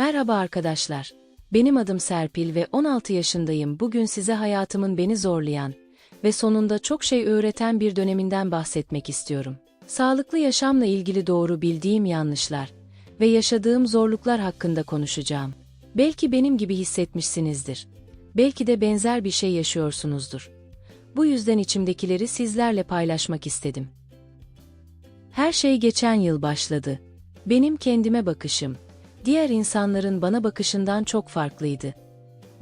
Merhaba arkadaşlar. Benim adım Serpil ve 16 yaşındayım. Bugün size hayatımın beni zorlayan ve sonunda çok şey öğreten bir döneminden bahsetmek istiyorum. Sağlıklı yaşamla ilgili doğru bildiğim yanlışlar ve yaşadığım zorluklar hakkında konuşacağım. Belki benim gibi hissetmişsinizdir. Belki de benzer bir şey yaşıyorsunuzdur. Bu yüzden içimdekileri sizlerle paylaşmak istedim. Her şey geçen yıl başladı. Benim kendime bakışım, diğer insanların bana bakışından çok farklıydı.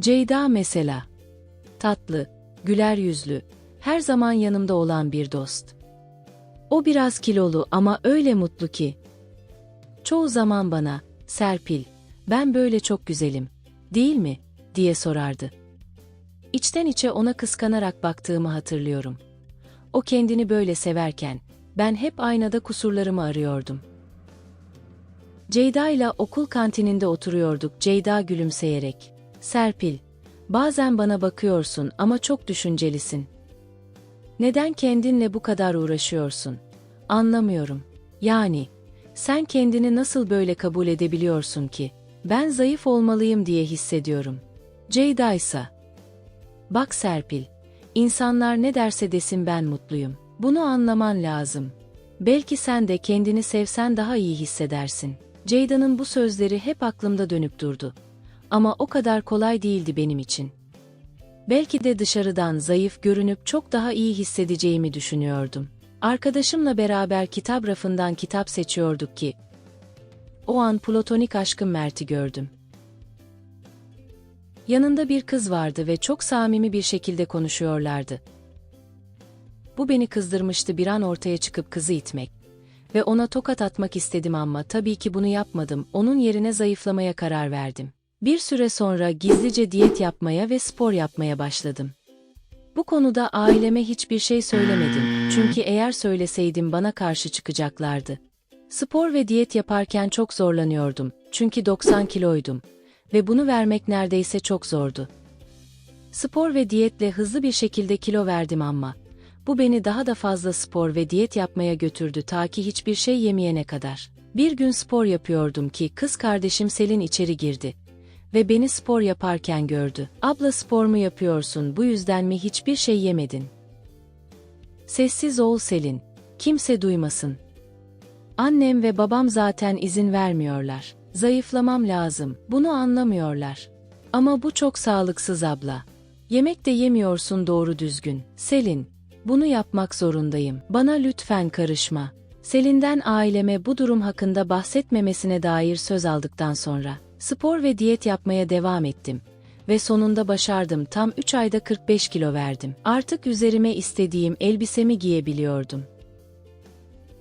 Ceyda mesela. Tatlı, güler yüzlü, her zaman yanımda olan bir dost. O biraz kilolu ama öyle mutlu ki. Çoğu zaman bana, Serpil, ben böyle çok güzelim, değil mi, diye sorardı. İçten içe ona kıskanarak baktığımı hatırlıyorum. O kendini böyle severken, ben hep aynada kusurlarımı arıyordum. Ceyda ile okul kantininde oturuyorduk Ceyda gülümseyerek. Serpil, bazen bana bakıyorsun ama çok düşüncelisin. Neden kendinle bu kadar uğraşıyorsun? Anlamıyorum. Yani, sen kendini nasıl böyle kabul edebiliyorsun ki? Ben zayıf olmalıyım diye hissediyorum. Ceyda ise, Bak Serpil, insanlar ne derse desin ben mutluyum. Bunu anlaman lazım. Belki sen de kendini sevsen daha iyi hissedersin. Ceyda'nın bu sözleri hep aklımda dönüp durdu. Ama o kadar kolay değildi benim için. Belki de dışarıdan zayıf görünüp çok daha iyi hissedeceğimi düşünüyordum. Arkadaşımla beraber kitap rafından kitap seçiyorduk ki. O an platonik aşkım Mert'i gördüm. Yanında bir kız vardı ve çok samimi bir şekilde konuşuyorlardı. Bu beni kızdırmıştı bir an ortaya çıkıp kızı itmek. Ve ona tokat atmak istedim ama tabii ki bunu yapmadım, onun yerine zayıflamaya karar verdim. Bir süre sonra gizlice diyet yapmaya ve spor yapmaya başladım. Bu konuda aileme hiçbir şey söylemedim, çünkü eğer söyleseydim bana karşı çıkacaklardı. Spor ve diyet yaparken çok zorlanıyordum, çünkü 90 kiloydum ve bunu vermek neredeyse çok zordu. Spor ve diyetle hızlı bir şekilde kilo verdim ama bu beni daha da fazla spor ve diyet yapmaya götürdü ta ki hiçbir şey yemeyene kadar. Bir gün spor yapıyordum ki kız kardeşim Selin içeri girdi ve beni spor yaparken gördü. Abla spor mu yapıyorsun bu yüzden mi hiçbir şey yemedin? Sessiz ol Selin, kimse duymasın. Annem ve babam zaten izin vermiyorlar. Zayıflamam lazım, bunu anlamıyorlar. Ama bu çok sağlıksız abla. Yemek de yemiyorsun doğru düzgün. Selin, bunu yapmak zorundayım. Bana lütfen karışma. Selin'den aileme bu durum hakkında bahsetmemesine dair söz aldıktan sonra spor ve diyet yapmaya devam ettim ve sonunda başardım. Tam 3 ayda 45 kilo verdim. Artık üzerime istediğim elbisemi giyebiliyordum.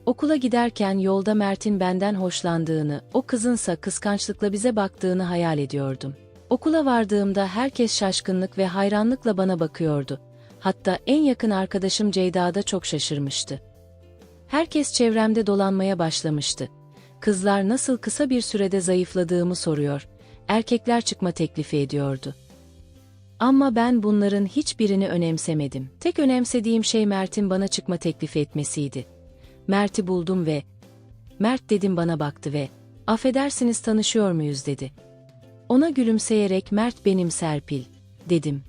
Okula giderken yolda Mert'in benden hoşlandığını, o kızınsa kıskançlıkla bize baktığını hayal ediyordum. Okula vardığımda herkes şaşkınlık ve hayranlıkla bana bakıyordu. Hatta en yakın arkadaşım Ceyda da çok şaşırmıştı. Herkes çevremde dolanmaya başlamıştı. Kızlar nasıl kısa bir sürede zayıfladığımı soruyor, erkekler çıkma teklifi ediyordu. Ama ben bunların hiçbirini önemsemedim. Tek önemsediğim şey Mert'in bana çıkma teklifi etmesiydi. Mert'i buldum ve Mert dedim bana baktı ve affedersiniz tanışıyor muyuz dedi. Ona gülümseyerek Mert benim Serpil dedim.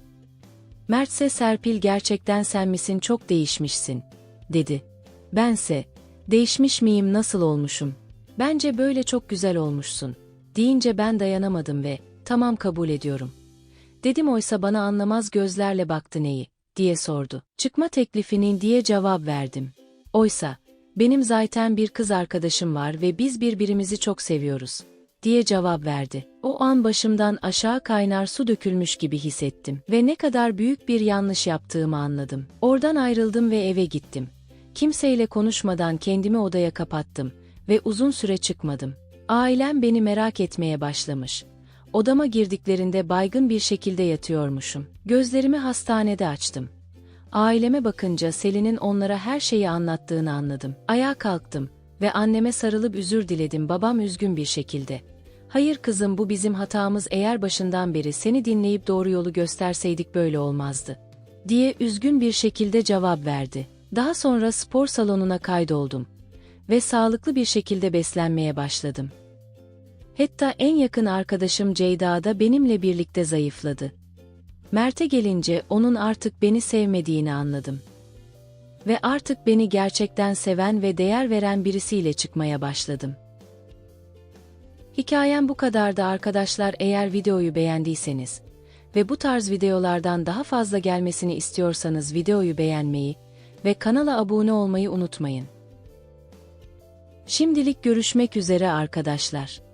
Mertse Serpil gerçekten sen misin çok değişmişsin dedi. Bense değişmiş miyim nasıl olmuşum? Bence böyle çok güzel olmuşsun deyince ben dayanamadım ve tamam kabul ediyorum. Dedim oysa bana anlamaz gözlerle baktı neyi diye sordu. Çıkma teklifinin diye cevap verdim. Oysa benim zaten bir kız arkadaşım var ve biz birbirimizi çok seviyoruz, diye cevap verdi. O an başımdan aşağı kaynar su dökülmüş gibi hissettim ve ne kadar büyük bir yanlış yaptığımı anladım. Oradan ayrıldım ve eve gittim. Kimseyle konuşmadan kendimi odaya kapattım ve uzun süre çıkmadım. Ailem beni merak etmeye başlamış. Odama girdiklerinde baygın bir şekilde yatıyormuşum. Gözlerimi hastanede açtım. Aileme bakınca Selin'in onlara her şeyi anlattığını anladım. Ayağa kalktım ve anneme sarılıp özür diledim babam üzgün bir şekilde. Hayır kızım bu bizim hatamız eğer başından beri seni dinleyip doğru yolu gösterseydik böyle olmazdı. Diye üzgün bir şekilde cevap verdi. Daha sonra spor salonuna kaydoldum ve sağlıklı bir şekilde beslenmeye başladım. Hatta en yakın arkadaşım Ceyda da benimle birlikte zayıfladı. Mert'e gelince onun artık beni sevmediğini anladım. Ve artık beni gerçekten seven ve değer veren birisiyle çıkmaya başladım. Hikayem bu kadardı arkadaşlar eğer videoyu beğendiyseniz ve bu tarz videolardan daha fazla gelmesini istiyorsanız videoyu beğenmeyi ve kanala abone olmayı unutmayın. Şimdilik görüşmek üzere arkadaşlar.